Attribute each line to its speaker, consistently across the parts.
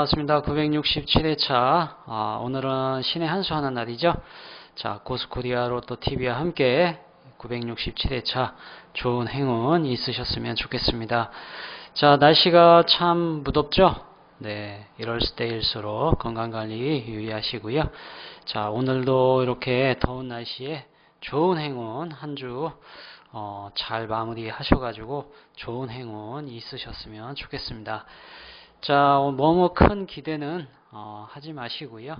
Speaker 1: 반갑습니다. 967회차. 아, 오늘은 신의 한수 하는 날이죠. 자, 고스코리아 로또 TV와 함께 967회차 좋은 행운 있으셨으면 좋겠습니다. 자, 날씨가 참 무덥죠? 네, 이럴 때일수록 건강관리 유의하시고요. 자, 오늘도 이렇게 더운 날씨에 좋은 행운 한주 어, 잘 마무리 하셔가지고 좋은 행운 있으셨으면 좋겠습니다. 자, 너무 큰 기대는 어, 하지 마시고요.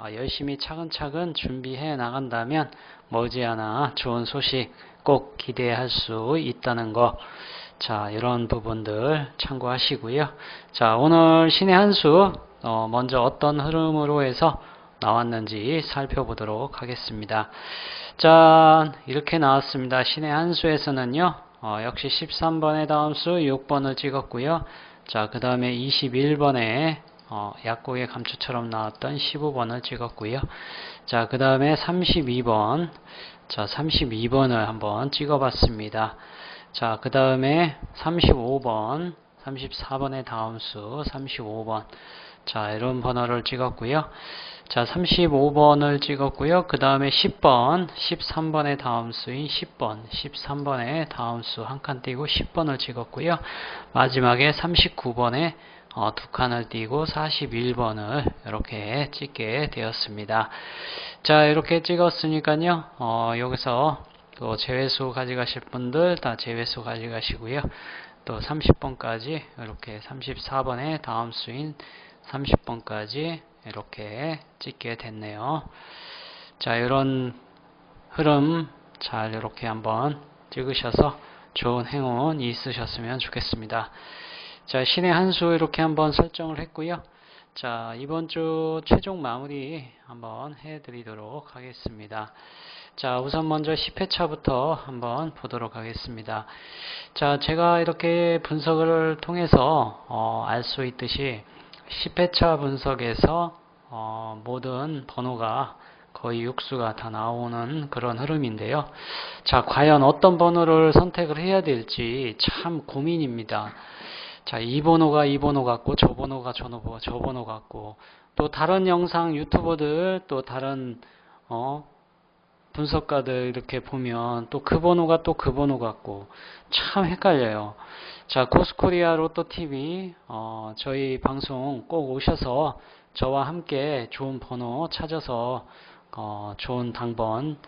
Speaker 1: 어, 열심히 차근차근 준비해 나간다면 머지않아 좋은 소식 꼭 기대할 수 있다는 거. 자, 이런 부분들 참고하시고요. 자, 오늘 신의 한수 어, 먼저 어떤 흐름으로 해서 나왔는지 살펴보도록 하겠습니다. 자, 이렇게 나왔습니다. 신의 한수에서는요, 어, 역시 13번의 다음 수 6번을 찍었고요. 자, 그 다음에 21번에 어, 약국의 감초처럼 나왔던 15번을 찍었고요. 자, 그 다음에 32번. 자, 32번을 한번 찍어봤습니다. 자, 그 다음에 35번, 34번의 다음 수, 35번. 자, 이런 번호를 찍었고요. 자, 35번을 찍었고요. 그 다음에 10번, 13번의 다음 수인 10번, 13번의 다음 수 한 칸 띄고 10번을 찍었고요. 마지막에 39번에 어, 두 칸을 띄고 41번을 이렇게 찍게 되었습니다. 자, 이렇게 찍었으니까요. 어, 여기서 또 제외수 가져가실 분들 다 제외수 가져가시고요. 또 30번까지 이렇게 34번의 다음 수인 30번까지 이렇게 찍게 됐네요. 자, 이런 흐름 잘 이렇게 한번 찍으셔서 좋은 행운 있으셨으면 좋겠습니다. 자, 신의 한 수 이렇게 한번 설정을 했고요. 자, 이번 주 최종 마무리 한번 해드리도록 하겠습니다. 자, 우선 먼저 10회차부터 한번 보도록 하겠습니다. 자, 제가 이렇게 분석을 통해서 어, 알 수 있듯이 10회차 분석에서 어, 모든 번호가 거의 육수가 다 나오는 그런 흐름인데요. 자, 과연 어떤 번호를 선택을 해야 될지 참 고민입니다. 자, 이 번호가 이 번호 같고 저 번호가 저 번호, 저 번호 같고 또 다른 영상 유튜버들 또 다른 어, 분석가들 이렇게 보면 또 그 번호가 또 그 번호 같고 참 헷갈려요. 자, 코스코리아 로또 TV 어, 저희 방송 꼭 오셔서 저와 함께 좋은 번호 찾아서 어, 좋은 당번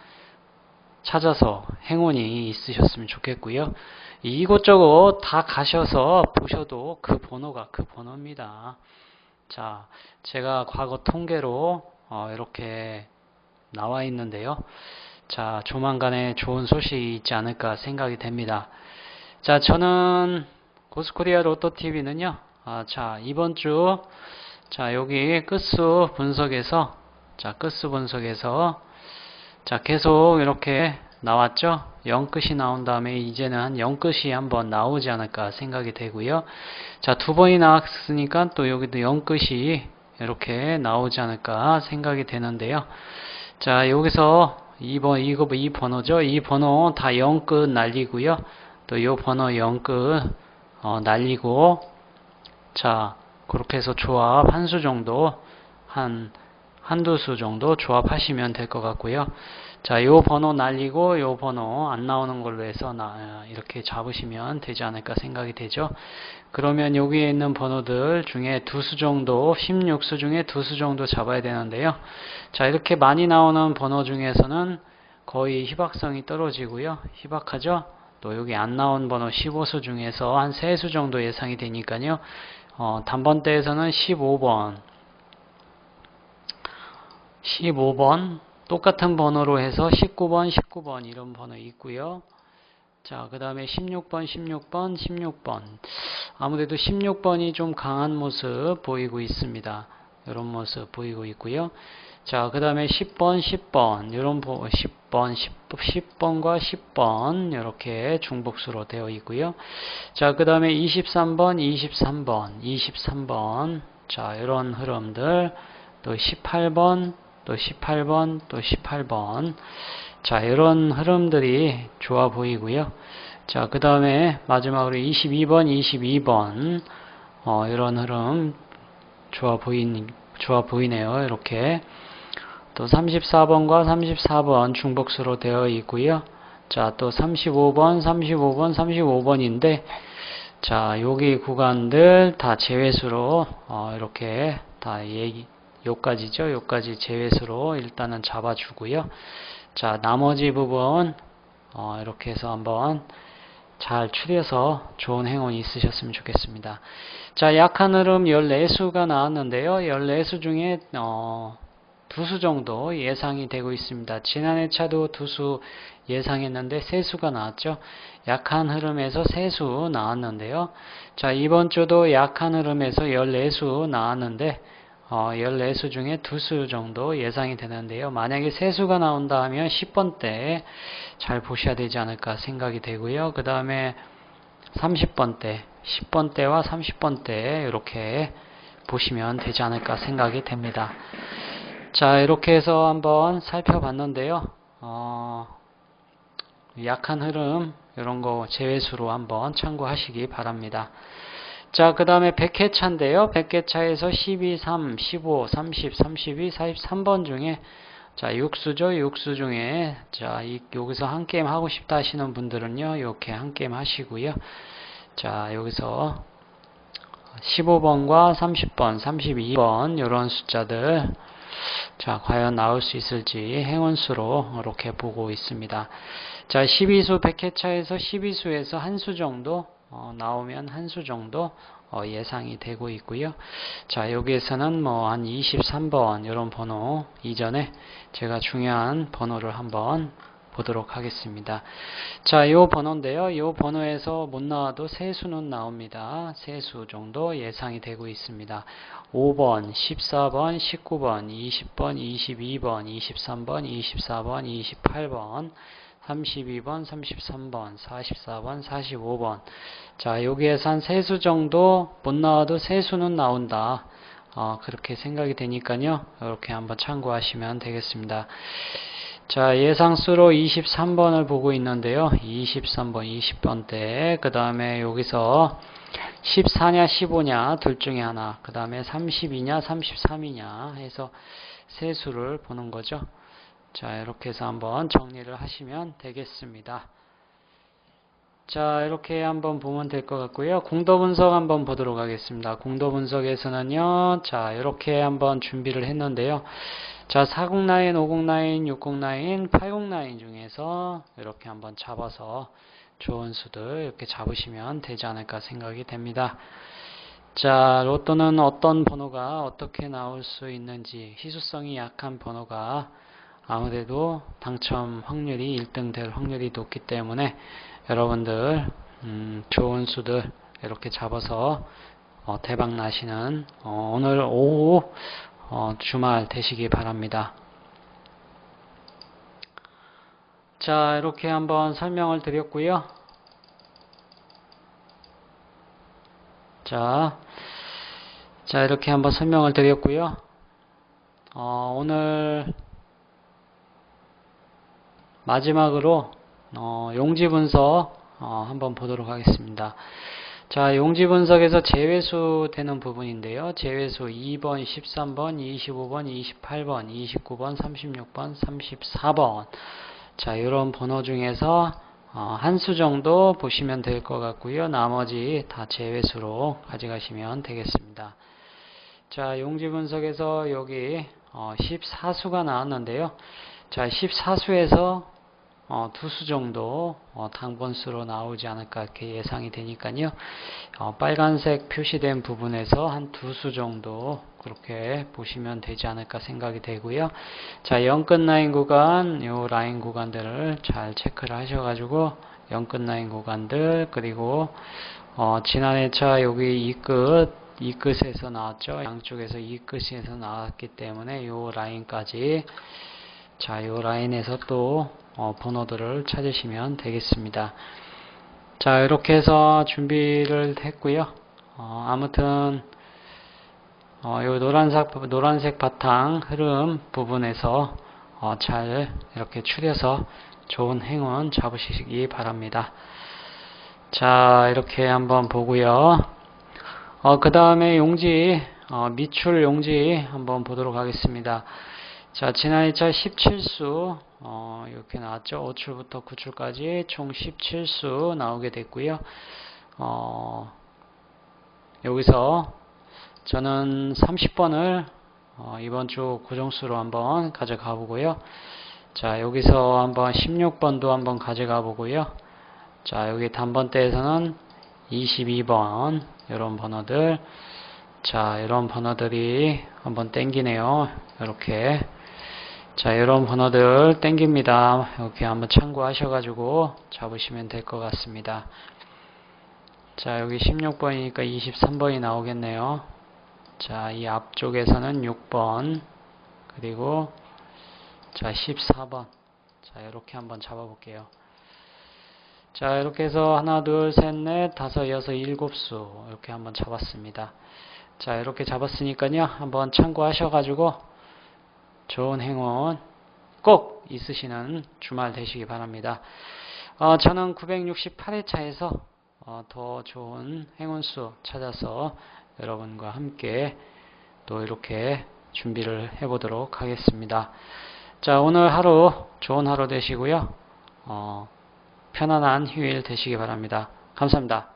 Speaker 1: 찾아서 행운이 있으셨으면 좋겠고요. 이곳저곳 다 가셔서 보셔도 그 번호가 그 번호입니다. 자, 제가 과거 통계로 어, 이렇게 나와 있는데요. 자, 조만간에 좋은 소식이 있지 않을까 생각이 됩니다. 자, 저는 고스코리아 로또TV는요, 아, 자, 이번 주, 자, 여기 끝수 분석에서, 자, 끝수 분석에서, 자, 계속 이렇게 나왔죠? 0끝이 나온 다음에 이제는 한 0끝이 한번 나오지 않을까 생각이 되고요. 자, 두 번이 나왔으니까 또 여기도 0끝이 이렇게 나오지 않을까 생각이 되는데요. 자, 여기서 2번, 이거, 이 번호죠? 이 번호 다 0끝 날리고요. 또 이 번호 0끝 어, 날리고, 자, 그렇게 해서 조합 한 수 정도, 한, 한두 수 정도 조합하시면 될 것 같고요. 자, 요 번호 날리고 요 번호 안 나오는 걸로 해서 나, 이렇게 잡으시면 되지 않을까 생각이 되죠. 그러면 여기에 있는 번호들 중에 두 수 정도, 16수 중에 두 수 정도 잡아야 되는데요. 자, 이렇게 많이 나오는 번호 중에서는 거의 희박성이 떨어지고요. 희박하죠? 또 여기 안 나온 번호 15수 중에서 한 3수 정도 예상이 되니까요. 어, 단번대에서는 15번, 15번, 똑같은 번호로 해서 19번, 19번 이런 번호 있고요. 자, 그 다음에 16번, 16번, 16번. 아무래도 16번이 좀 강한 모습 보이고 있습니다. 이런 모습 보이고 있고요. 자, 그 다음에 10번, 10번, 이런 10번, 10, 번과 10번 이렇게 중복수로 되어 있고요. 자, 그 다음에 23번, 23번, 23번. 자, 이런 흐름들. 또 18번, 또 18번, 또 18번. 자, 이런 흐름들이 좋아 보이고요. 자, 그 다음에 마지막으로 22번, 22번. 어, 이런 흐름 좋아 보인, 좋아 보이네요. 이렇게. 또 34번과 34번 중복수로 되어 있고요. 자, 또 35번, 35번, 35번인데, 자, 여기 구간들 다 제외수로, 어, 이렇게 다 얘기, 요까지죠. 요까지 제외수로 일단은 잡아주고요. 자, 나머지 부분, 어, 이렇게 해서 한번 잘 추려서 좋은 행운이 있으셨으면 좋겠습니다. 자, 약한 흐름 14수가 나왔는데요. 14수 중에, 어, 두수 정도 예상이 되고 있습니다. 지난해 차도 두 수 예상했는데 세 수가 나왔죠. 약한 흐름에서 세 수 나왔는데요. 자, 이번 주도 약한 흐름에서 14수 나왔는데 어, 14수 중에 두수 정도 예상이 되는데요. 만약에 세수가 나온다 하면 10번 때 잘 보셔야 되지 않을까 생각이 되고요. 그 다음에 30번 때, 10번 때와 30번 때 이렇게 보시면 되지 않을까 생각이 됩니다. 자, 이렇게 해서 한번 살펴봤는데요. 어, 약한 흐름, 이런 거 제외수로 한번 참고하시기 바랍니다. 자, 그 다음에 100회차인데요. 100회차에서 12, 3, 15, 30, 32, 43번 중에 자, 육수죠. 육수 중에 자, 이, 여기서 한 게임 하고 싶다 하시는 분들은요. 이렇게 한 게임 하시고요. 자, 여기서 15번과 30번, 32번 이런 숫자들 자, 과연 나올 수 있을지 행운수로 이렇게 보고 있습니다. 자, 12수 100회차에서 12수에서 한 수 정도 어, 나오면 한 수 정도 어, 예상이 되고 있고요. 자, 여기에서는 뭐 한 23번 이런 번호 이전에 제가 중요한 번호를 한번 보도록 하겠습니다. 자, 요 번호인데요. 요 번호에서 못 나와도 세 수는 나옵니다. 세수 정도 예상이 되고 있습니다. 5번, 14번, 19번, 20번, 22번, 23번, 24번, 28번, 32번, 33번, 44번, 45번. 자, 여기에서 한 세수 정도 못 나와도 세 수는 나온다. 어, 그렇게 생각이 되니까요. 이렇게 한번 참고하시면 되겠습니다. 자, 예상수로 23번을 보고 있는데요. 23번, 20번 때, 그 다음에 여기서 14냐, 15냐, 둘 중에 하나, 그 다음에 32냐, 33이냐 해서 세 수를 보는 거죠. 자, 이렇게 해서 한번 정리를 하시면 되겠습니다. 자, 이렇게 한번 보면 될 것 같고요. 공도 분석 한번 보도록 하겠습니다. 공도 분석에서는요, 자, 이렇게 한번 준비를 했는데요. 자, 40 라인, 50 라인, 60 라인, 80 라인 중에서 이렇게 한번 잡아서 좋은 수들 이렇게 잡으시면 되지 않을까 생각이 됩니다. 자, 로또는 어떤 번호가 어떻게 나올 수 있는지 희소성이 약한 번호가 아무래도 당첨 확률이 1등 될 확률이 높기 때문에 여러분들 음, 좋은 수들 이렇게 잡아서 어, 대박 나시는 어, 오늘 오후 어, 주말 되시기 바랍니다. 자 이렇게 한번 설명을 드렸고요. 자, 자 이렇게 한번 설명을 드렸고요. 어, 오늘 마지막으로 어, 용지 분석 어, 한번 보도록 하겠습니다. 자, 용지 분석에서 제외수 되는 부분인데요. 제외수 2번, 13번, 25번, 28번, 29번, 36번, 34번. 자, 이런 번호 중에서 어, 한 수 정도 보시면 될 것 같고요. 나머지 다 제외수로 가져가시면 되겠습니다. 자, 용지 분석에서 여기 어, 14수가 나왔는데요. 자, 14수에서 어, 두수 정도 어, 당번수로 나오지 않을까 이렇게 예상이 되니까요. 어, 빨간색 표시된 부분에서 한 두 수 정도 그렇게 보시면 되지 않을까 생각이 되고요. 자, 영끝 라인 구간, 요 라인 구간들을 잘 체크를 하셔가지고 영끝 라인 구간들 그리고 어, 지난 해 차 여기 이 끝, 이 끝에서 나왔죠. 양쪽에서 이 끝에서 나왔기 때문에 요 라인까지 자, 요 라인에서 또 어, 번호들을 찾으시면 되겠습니다. 자, 이렇게 해서 준비를 했고요. 어, 아무튼 어, 요 노란색 노란색 바탕 흐름 부분에서 어, 잘 이렇게 추려서 좋은 행운 잡으시기 바랍니다. 자, 이렇게 한번 보고요. 어, 그 다음에 용지 어, 미출 용지 한번 보도록 하겠습니다. 자, 지난 2차 17수, 어, 이렇게 나왔죠. 5출부터 9출까지 총 17수 나오게 됐고요. 어, 여기서 저는 30번을 어, 이번 주 고정수로 한번 가져가 보고요. 자, 여기서 한번 16번도 한번 가져가 보고요. 자, 여기 단번대에서는 22번, 이런 번호들. 자, 이런 번호들이 한번 땡기네요. 이렇게. 자, 이런 번호들 땡깁니다. 이렇게 한번 참고하셔가지고 잡으시면 될 것 같습니다. 자, 여기 16번이니까 23번이 나오겠네요. 자, 이 앞쪽에서는 6번, 그리고 자, 14번. 자, 이렇게 한번 잡아볼게요. 자, 이렇게 해서 하나, 둘, 셋, 넷, 다섯, 여섯, 일곱 수 이렇게 한번 잡았습니다. 자, 이렇게 잡았으니까요. 한번 참고하셔가지고 좋은 행운 꼭 있으시는 주말 되시기 바랍니다. 어, 저는 968회차에서 어, 더 좋은 행운수 찾아서 여러분과 함께 또 이렇게 준비를 해보도록 하겠습니다. 자, 오늘 하루 좋은 하루 되시고요. 어, 편안한 휴일 되시기 바랍니다. 감사합니다.